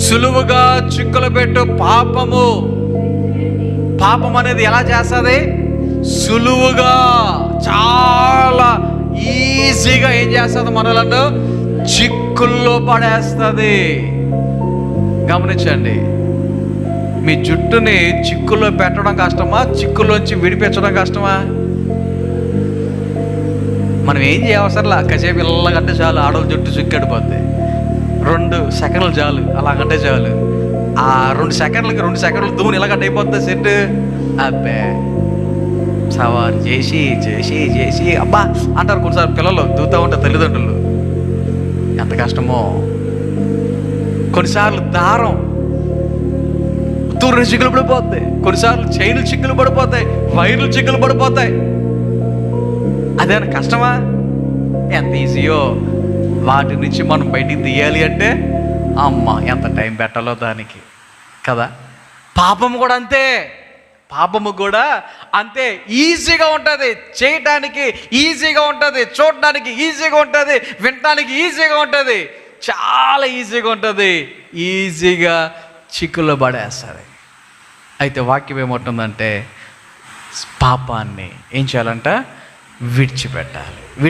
సులువుగా చిక్కులు పెట్టు పాపము. పాపం అనేది ఎలా చేస్తుంది? సులువుగా చాలా ఈజీగా ఏం చేస్తుంది మనలను చిక్కుల్లో పడేస్తుంది. గమనించండి. మీ జుట్టుని చిక్కుల్లో పెట్టడం కష్టమా? చిక్కుల్లోంచి విడిపించడం కష్టమా? మనం ఏం చేయవసరంలా? కసేపు ఇల్లగంటే చాలు ఆడవాళ్ళ జుట్టు చిక్కడిపోద్ది. రెండు సెకండ్లు చాలు. అలాగంటే చాలు. ఆ రెండు సెకండ్లకి రెండు సెకండ్లు దూని ఇలాగంటే అయిపోతుంది సెట్? అబ్బే. సవారు చేసి చేసి చేసి. అబ్బా అంటారు కొన్నిసార్లు పిల్లలు దూతా ఉంటారు తల్లిదండ్రులు. ఎంత కష్టమో. కొన్నిసార్లు దారం తూరు చిక్కులు పడిపోతాయి కొన్నిసార్లు చైన్లు చిక్కులు పడిపోతాయి వైర్లు చిక్కులు పడిపోతాయి. అదేనా కష్టమా? ఎంత ఈజీయో. వాటి నుంచి మనం బయటికి తీయాలి అంటే అమ్మ ఎంత టైం పెట్టాలో దానికి. కదా? పాపము కూడా అంతే. పాపము కూడా అంతే. ఈజీగా ఉంటుంది. చేయటానికి ఈజీగా ఉంటుంది. చూడటానికి ఈజీగా ఉంటుంది. వినటానికి ఈజీగా ఉంటుంది. చాలా ఈజీగా ఉంటుంది. ఈజీగా చిక్కులో పడేస్తుంది. అయితే వాక్యం ఏమంటుందంటే పాపాన్ని ఏం చేయాలంట? విడిచిపెట్టాలి.